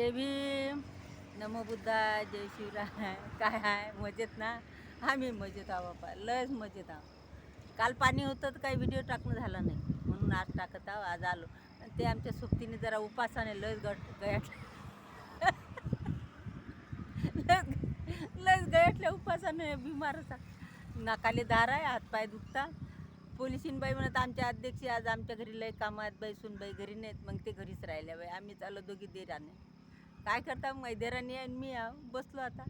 जय भीम. नमो बुद्धा जय शिवराय. काय आहे मजेत ना? आम्ही मजेत आहो बापा. लयच मजेत आहो. काल पाणी होतं तर काही व्हिडिओ टाकणं झालं नाही. म्हणून आज टाकत आहो आज आलो. आणि ते आमच्या सोबतीने जरा उपासाने लयच गट गयाट लयच लयच गयाटल्या उपासाने बिमारचा नाकाले दार आहे हातपाय दुखता पोलिसीनबाई म्हणत आमच्या अध्यक्ष आज आमच्या घरी लय कामं आहेत बाई सुनबाई घरी नाहीत. मग ते घरीच राहिल्या बाई. आम्ही आलो दोघी देराने काय करता? मग देराणी आणि मी आहो बसलो आता.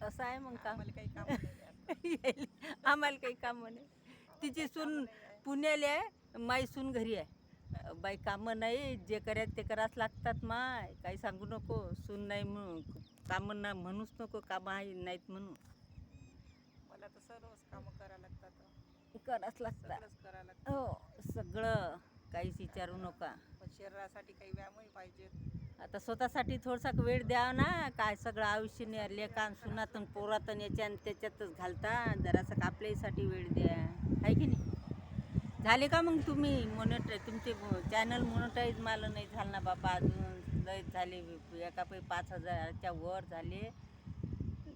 असं आहे मग काम. आम्हाला काही काम नाही. आम्हाला काही काम नाही. तिची सून पुण्याला आहे. माई सून घरी आहे. बाई कामं नाही. जे करायचं ते करावंच लागतात माय. काही सांगू नको. सून नाही म्हणून. कामं ना म्हणूच नको. कामं आहे नाहीत म्हणून. मला तर सर्वच कामं करावं लागतात. करावंच लागतात. सगळंच करावं लागतं. हो सगळं. काहीच विचारू नका. शरीरासाठी काही व्यायामही पाहिजेत आता स्वतःसाठी थोडासा वेळ द्या ना. काय सगळं आयुष्य लेखान सुनातन पोरातन याच्यान त्याच्यातच घालता. जरासं आपल्यासाठी वेळ द्या. आहे की नाही? झाले का मग तुम्ही मोनोटाईज तुमचे चॅनल मोनोटाईज मला नाही झालं ना बाबा अजून. लय झाले एका पै पाच हजाराच्या वर झाले.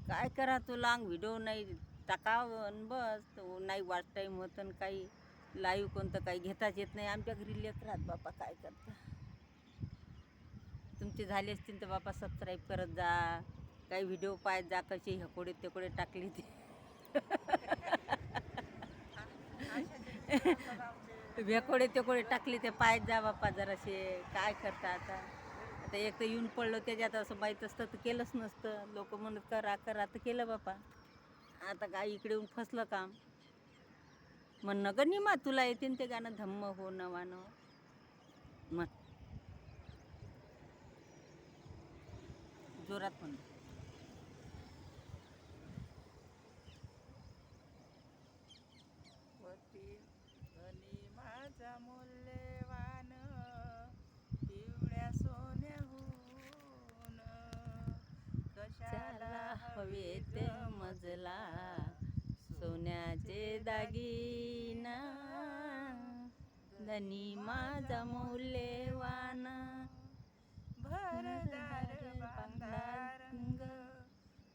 काय करा तो लांग व्हिडिओ नाही टाकावं आणि बस. तो नाही वाट टाईम होतं काही. लाईव्ह कोणतं काही घेताच येत नाही. आमच्या घरी लेकरात बापा काय करता? तुमचे झाले असतील तर बापा सबस्क्राईब करत जा. काही व्हिडिओ पाहत जा. कसे हकोडे तेकोडे टाकले ते. वेकोडे तेकोडे टाकले ते पाहत जा बापा जरासे. काय करता आता? आता एक तर येऊन पडलं त्याच्यात. असं माहीत असतं तर केलंच नसतं. लोक म्हणत करा करा. तर केलं बापा. आता काय इकडे येऊन फसलं काम. म्हणणं ग निमा तुला येते ते गाणं धम्म हो नवानं. म्हण जोरात धनी माझा मूल्यवान पिवळ्या सोन्याहून कशाला हवे ते मजला. सोन्याचे दागिना धनी माझा मौल्यवान. भरदार बांधा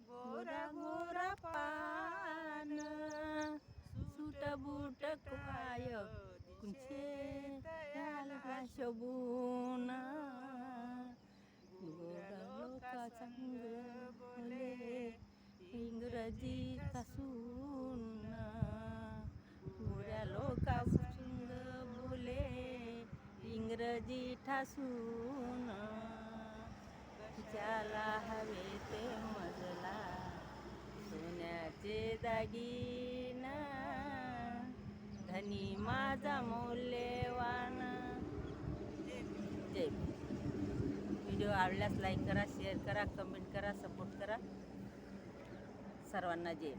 गोरा गोरा पान. सुट बुट काय कुंचे त्याला शोभून गोरा लोका संग बोले इंग्रजी कसून गोऱ्या लोका संग बोले इंग्रजी ठासून ज्याला हवे ते मजला सोन्याचे दागिना धनी माझा मौल्यवान. जय व्हिडिओ आवडल्यास लाईक करा शेअर करा कमेंट करा सपोर्ट करा. सर्वांना जय